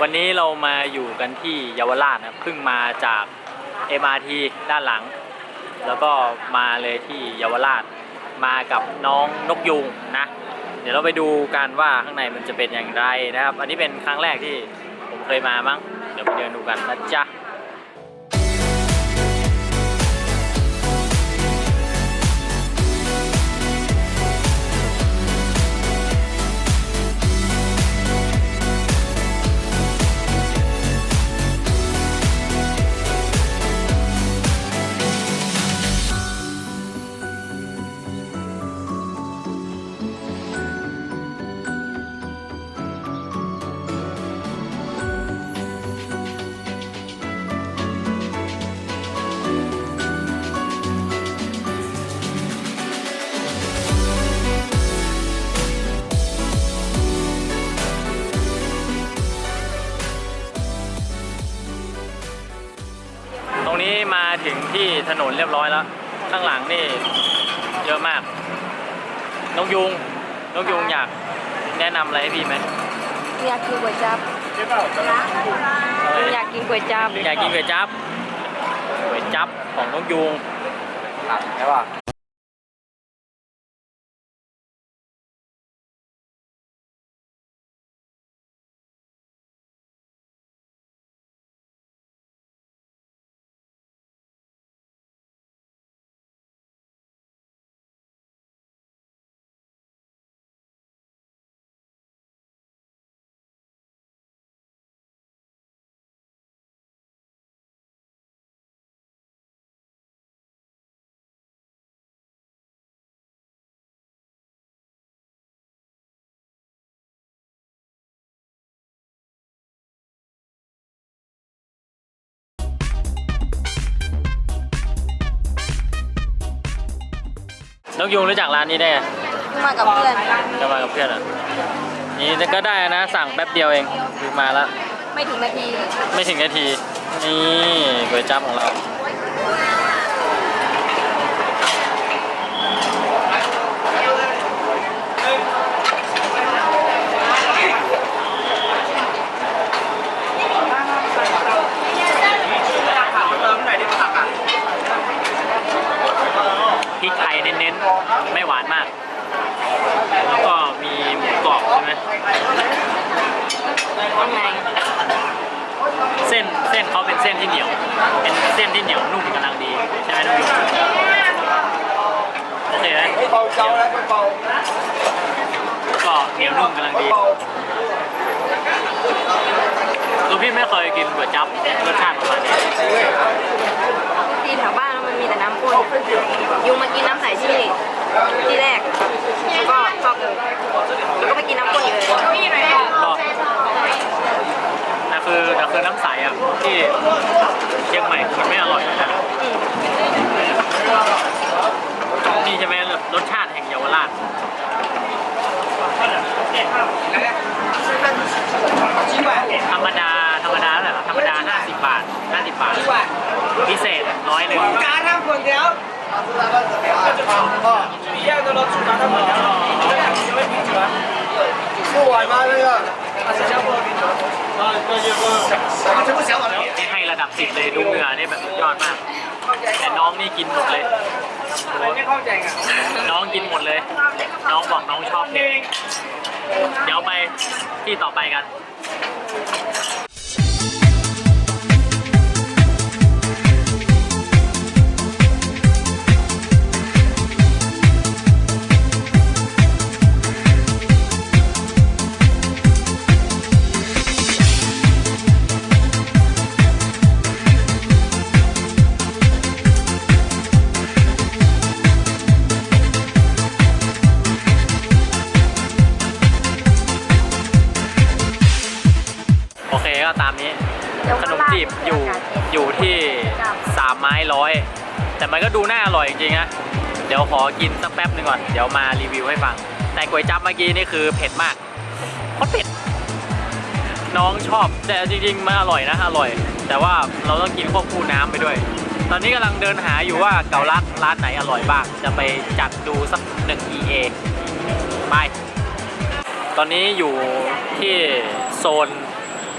วันนี้เรามาอยู่กันที่เยาวราชนะครับเพิ่งมาจาก MRT ด้านหลัง แล้วก็มาเลยที่เยาวราชมากับน้องนกยูงนะ เดี๋ยวเราไปดูกันว่าข้างในมันจะเป็นอย่างไรนะครับ อันนี้เป็นครั้งแรกที่ผมเคยมามั้งเดี๋ยวไปเดินดูกันนะจ๊ะ ที่ถนนเรียบร้อยแล้ว ข้างหลังนี่เยอะมากนกยุงนกยุงอยากแนะนำอะไรให้พี่ไหม อยากกินก๋วยจั๊บอะไรอยากกินก๋วยจั๊บอยากกินก๋วยจั๊บก๋วยจั๊บของนกยุง ใช่ป่ะ นกยุงรู้จักร้านนี้ได้ไงมากับเพื่อนจะมากับเพื่อนเหรอะ นี่ก็ได้นะสั่งแป๊บเดียวเองคือมาแล้ว ไม่ถึงนาที ไม่ถึงนาที นี่ก๋วยจั๊บของเรา พริกไทยเน้นๆ ไม่หวานมาก แล้วก็มีหมูกรอบใช่ไหม ข้างใน เส้นเส้นเขาเป็นเส้นที่เหนียว เป็นเส้นที่เหนียวนุ่มกำลังดี ใช่ไหมน้องยูโอเคไหม เบาเจ้าแล้วเบาก็เหนียวนุ่มกำลังดีคือพี่ไม่เคยกินก๋วยจั๊บรสชาติประมาณนี้ที่แถวบ้านมันมีแต่น้ำข้นยุงมากินน้ำใสที่ที่แรก แล้วก็ชอบเลยแล้วก็ไปกินน้ำข้นอีกเลยก็แต่คือแต่คือน้ำใสอะที่เชียงใหม่มันไม่อร่อยนะ นี่ใช่ไหมรสชาติแห่งเยาวราช 几百， ธรรมดา ธรรมดาเท่าไหร่วะธรรมดา 50 บาท 50 บาท 一百， พิเศษร้อยหนึ่ง 炸汤粉条。一样的咯，煮炸汤粉条。有没有啤酒啊？不碗吗？那个。新加坡的啤酒。啊，对对对。咱们全部小碗的。 นี่ให้ระดับสิบเลยดูเหงื่อนี่แบบสุดยอดมาก แต่น้องนี่กินหมดเลย ไม่เข้าใจอะน้องกินหมดเลย น้องบอกน้องชอบเผ็ดเดี๋ยวไปที่ต่อไปกัน โอเคก็ตามนี้ ขนมจีบอยู่อยู่ที่สามไม้ร้อยแต่มันก็ดูน่าอร่อยจริงๆนะเดี๋ยวขอกินสักแป๊บหนึ่งก่อน เดี๋ยวมารีวิวให้ฟัง แต่ก๋วยจั๊บเมื่อกี้นี่คือเผ็ดมากโคตรเผ็ด น้องชอบ แต่จริงๆมันอร่อยนะ อร่อย แต่ว่าเราต้องกินควบคู่น้ำไปด้วย ตอนนี้กำลังเดินหาอยู่ว่าเกาลัดร้านไหนอร่อยบ้าง จะไปจัดดูสักหนึ่ง EA ไป ตอนนี้อยู่ที่โซน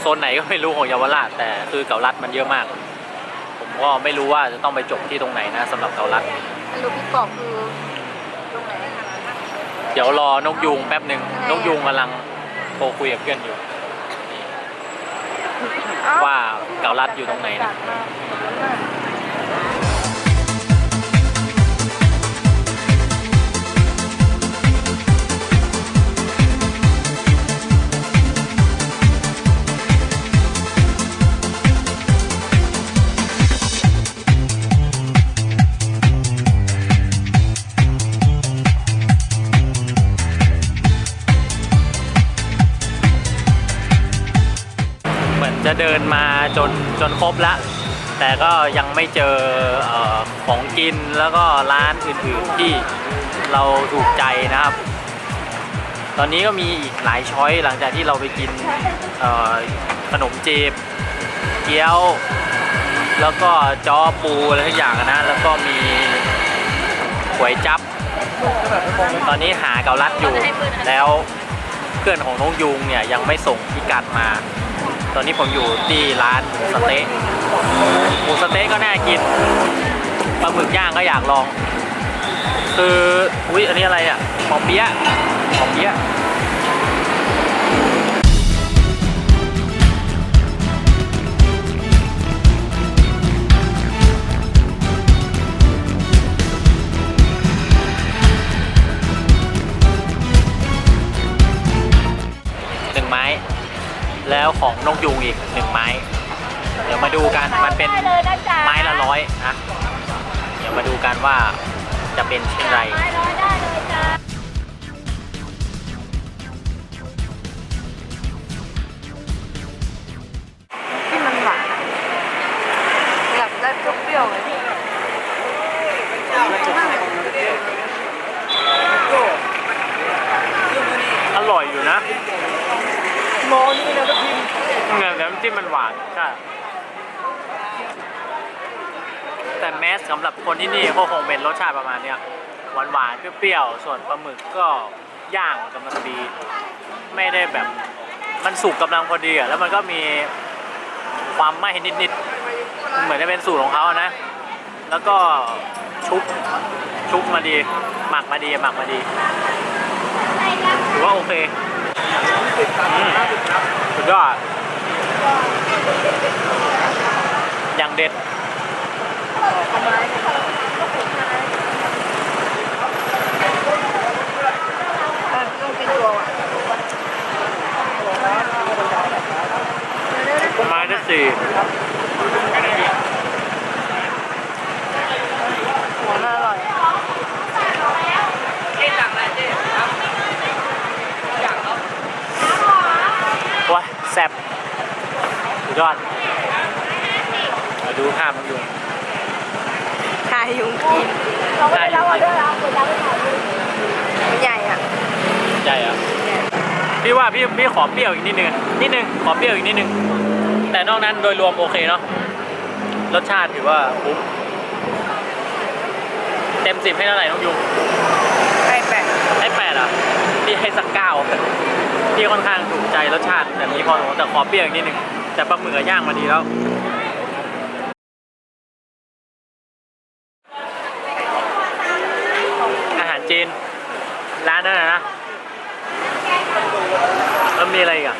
โซนไหนก็ไม่รู้ของเยาวราชแต่คือเกาลัดมันเยอะมาก ผมก็ไม่รู้ว่าจะต้องไปจบที่ตรงไหนนะสำหรับเกาลัดมันรู้พี่กรอบคือตรงไหนเดี๋ยวรอนกยูงแป๊บหนึ่งนกยูงกำลังโทรคุยกับเพื่อนอยู่ ว่าเกาลัดอยู่ตรงไหนนะเหมือน จะเดินมาจนจนครบแล้วแต่ก็ยังไม่เจอเออของกินแล้วก็ร้านอื่นๆที่เราถูกใจนะครับ ตอนนี้ก็มีอีกหลายช้อยหลังจากที่เราไปกินเอ่อขนมจีบเกี๊ยว แล้วก็จ้อปูอะไรทุกอย่างนะ แล้วก็มีก๋วยจับ ตอนนี้หาเกาลัดอยู่แล้วเพื่อนของน้องยุงเนี่ยยังไม่ส่งพิกัดมา ตอนนี้ผมอยู่ที่ร้านหมูสเต๊ะหมูสเต๊ะก็น่ากินปลาหมึกย่างก็อยากลอง คือ อุ้ยอันนี้อะไรอะหอมเปี๊ยะหอมเปี๊ยะ แล้วของนกยูงอีกหนึ่งไม้ เดี๋ยวมาดูกันมันเป็นไม้ละร้อยนะ เดี๋ยวมาดูกันว่าจะเป็นเช่นไรที่ มันหวานใช่แต่แมสสำหรับคนที่นี่ก็คงเป็นรสชาติประมาณเนี้ยหวานหวานๆเปรี้ยวๆส่วนปลาหมึกก็ย่างกำลังดี ไม่ได้แบบมันสุกกำลังพอดีอะแล้วมันก็มีความไหม้นิดๆเหมือนจะเป็นสูตรของเขานะ แล้วก็ชุบชุบมาดี หมักมาดีหมักมาดีถือว่าโอเคสุดยอด อย่างเด็ดเออต้องกิ นตัวอะไม้ที่สี่หัวมันอร่อยว้าแซ่บสุดยอดมาดูภาพมันอยู่ทายยุงกินได้อยู่มันใหญ่อะใหญ่เหรอะพี่ว่าพี่พี่ขอเปรี้ยวอีกนิดนึงนิดนึงขอเปรี้ยวอีกนิดนึงแต่นอกนั้นโดยรวมโอเคเนาะรสชาติถือว่าคุ้มเต็มสิบให้เท่าไหร่น้องยุงไอ้แปะให้แปดอะพี่ให้สักเก้าพี่ค่อนข้างถูกใจรสชาติแบบนี้พอสมควรแต่ขอเปรี้ยวอีกนิดนึง แต่ปลาหมึกอะย่างมาดีแล้วอาหารจีนร้านนั้นนะนะแล้วมีอะไรอีกอะ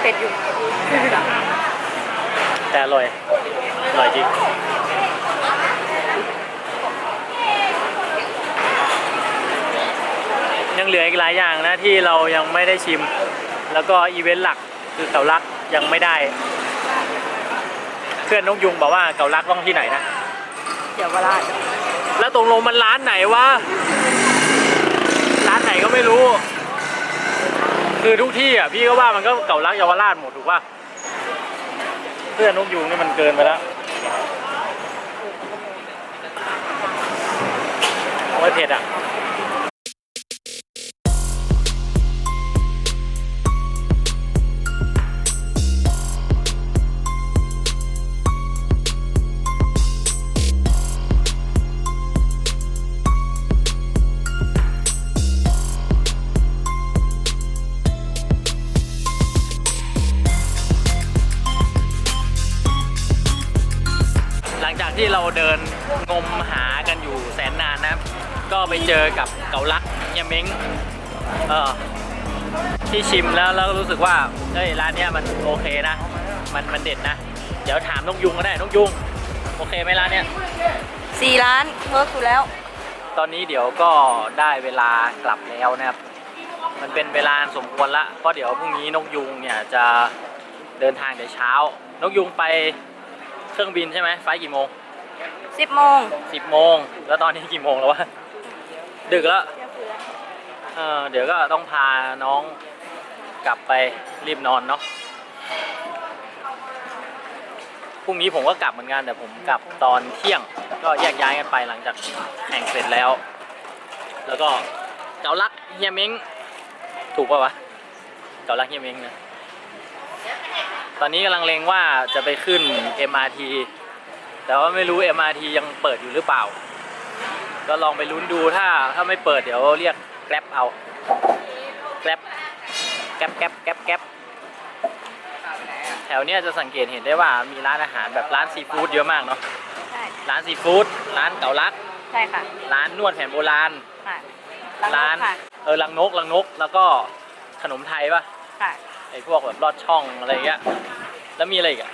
เผ็ดอยู่แต่อร่อยอร่อยจริง ยังเหลืออีกหลายอย่างนะที่เรายังไม่ได้ชิม แล้วก็อีเวนต์หลักคือเกาลักยังไม่ได้เพื่อนนกยุงบอกว่าเกาลักต้องที่ไหนนะเดี๋ยวเวลาแล้วตรงลงมันร้านไหนวะร้านไหนก็ไม่รู้ คือทุกที่อะพี่ก็ว่ามันก็เก่ารักเยาวราชหมดถูกป่ะเพื่อนนกยูงนี่มันเกินไปแล้วโอ้ยเผ็ดอะ อกับเกาลักเฮียเม้งเออที่ชิมแล้วแล้วรู้สึกว่าเฮ้ยร้านเนี้ยมันโอเคนะ มันมันเด็ดนะ เดี๋ยวถามนกยุงก็ได้นกยุง โอเคไหมร้านเนี้ยสี่ล้านเวิร์กอยู่แล้ว ตอนนี้เดี๋ยวก็ได้เวลากลับแล้วนะครับ มันเป็นเวลาสมควรละเพราะเดี๋ยวพรุ่งนี้นกยุงเนี่ยจะเดินทางแต่เช้า นกยุงไปเครื่องบินใช่ไหมไฟล์กี่โมงสิบโมงสิบโมงแล้วตอนนี้กี่โมงแล้ววะ ดึกแล้ว เออเดี๋ยวก็ต้องพาน้องกลับไปรีบนอนเนาะ พรุ่งนี้ผมก็กลับเหมือนกันแต่ผมกลับตอนเที่ยง ก็แยกย้ายกันไปหลังจากแข่งเสร็จแล้ว แล้วก็เกาลักเฮียเม้งถูกป่าวะเกาลักเฮียเม้งนะตอนนี้กำลังเลงว่าจะไปขึ้น MRT แต่ว่าไม่รู้ MRT ยังเปิดอยู่หรือเปล่า ก็ลองไปลุ้นดูถ้าถ้าไม่เปิดเดี๋ยวเรียกแกร็บเอาแกร็บแกร็บแกร็บแกร็บแกร็บแถวเนี้ยจะสังเกตเห็นได้ว่ามีร้านอาหารแบบร้านซีฟู้ดเยอะมากเนาะใช่ร้านซีฟู้ดร้านเก๋าลัก ใช่ค่ะร้านนวดแผนโบราณ ค่ะร้านค่ะเออลังนกลังนกแล้วก็ขนมไทยป่ะค่ะไอ้พวกแบบลอดช่องอะไรเงี้ยแล้วมีอะไรอีกอะ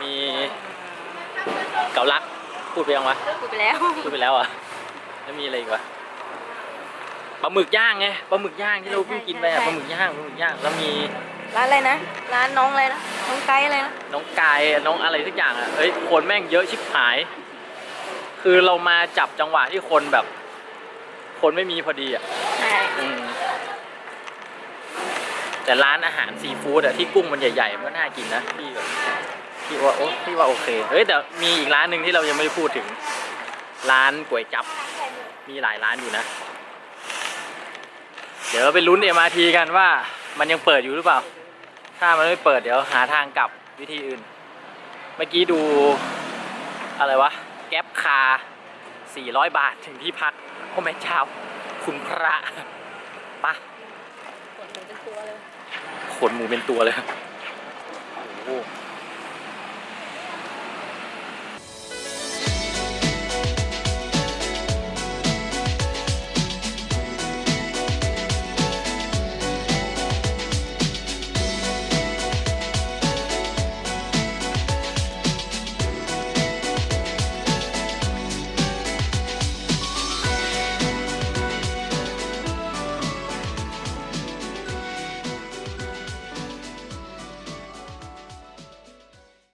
มีเก๋าลัก พูดไปยังวะพูดไปแล้วพูดไปแล้วอะแล้วมีอะไรอีกวะปลาหมึกย่างไงปลาหมึกย่างที่เราเพิ่งกินไปอะใช่ปลาหมึกย่างปลาหมึกย่างแล้วมีร้านอะไรนะร้านน้องอะไรนะน้องไกด์อะไรนะน้องกายน้องอะไรสักอย่างอะเฮ้ยคนแม่งเยอะชิบหาย คือเรามาจับจังหวะที่คนแบบ คนไม่มีพอดีอะใช่อืมแต่ร้านอาหารซีฟู้ดอะที่กุ้งมันใหญ่ๆมันก็น่ากินนะพี่แบบ พี่ว่าโอ้พี่ว่าโอเคเฮ้ยแต่มีอีกร้านหนึ่งที่เรายังไม่ได้พูดถึง ร้านก๋วยจับ มีหลายร้านอยู่นะ เดี๋ยวเราไปลุ้น MRT กันว่า มันยังเปิดอยู่หรือเปล่า ถ้ามันไม่เปิดเดี๋ยวหาทางกลับวิธีอื่น เมื่อกี้ดูอะไรวะ แก๊ปคา 400 บาทถึงที่พักโอ้แม่เจ้าคุณพระปะขนหมูเป็นตัวเลยขนหมูเป็นตัวเลยโอ้โห